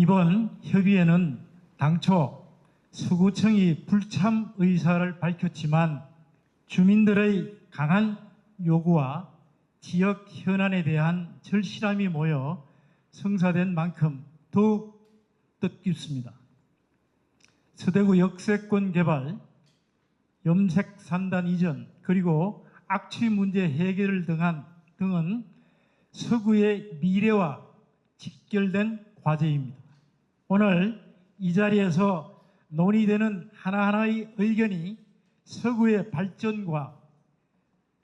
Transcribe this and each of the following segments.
이번 협의회는 당초 서구청이 불참 의사를 밝혔지만 주민들의 강한 요구와 지역 현안에 대한 절실함이 모여 성사된 만큼 더욱 뜻깊습니다. 서대구 역세권 개발, 염색 산단 이전 그리고 악취 문제 해결을 등한 등은 서구의 미래와 직결된 과제입니다. 오늘 이 자리에서 논의되는 하나하나의 의견이 서구의 발전과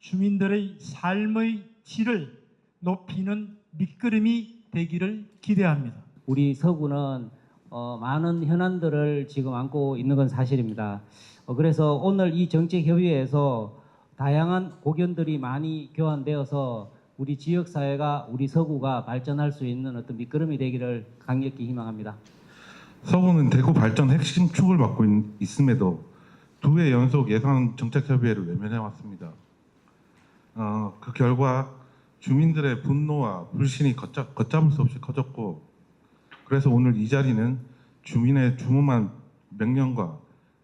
주민들의 삶의 질을 높이는 밑거름이 되기를 기대합니다. 우리 서구는 어, 많은 현안들을 지금 안고 있는 건 사실입니다. 어, 그래서 오늘 이 정책협의회에서 다양한 고견들이 많이 교환되어서 우리 지역 사회가 우리 서구가 발전할 수 있는 어떤 밑거름이 되기를 강력히 희망합니다. 서구는 대구 발전 핵심 축을 맡고 있, 있음에도 두 해 연속 예산 정책 협의회를 외면해 왔습니다. 어, 그 결과 주민들의 분노와 불신이 걷잡, 걷잡을 수 없이 커졌고 그래서 오늘 이 자리는 주민의 주무만 명령과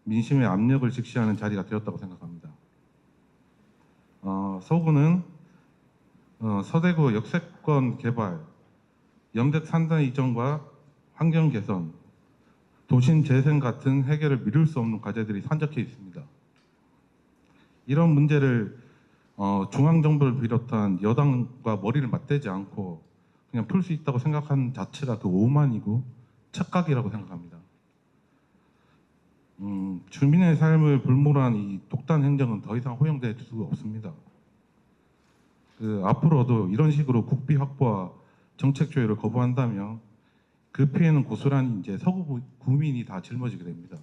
민심의 압력을 직시하는 자리가 되었다고 생각합니다. 어, 서구는 어, 서대구 역세권 개발, 염색 산단 이전과 환경 개선, 도심 재생 같은 해결을 미룰 수 없는 과제들이 산적해 있습니다. 이런 문제를 어, 중앙 정부를 비롯한 여당과 머리를 맞대지 않고 그냥 풀 수 있다고 생각하는 자체가 그 오만이고 착각이라고 생각합니다. 음, 주민의 삶을 불모한 이 독단 행정은 더 이상 허용될 수가 없습니다. 그 앞으로도 이런 식으로 국비 확보와 정책 조율을 거부한다면 그 피해는 고스란히 이제 서구 구- 구민이 다 짊어지게 됩니다.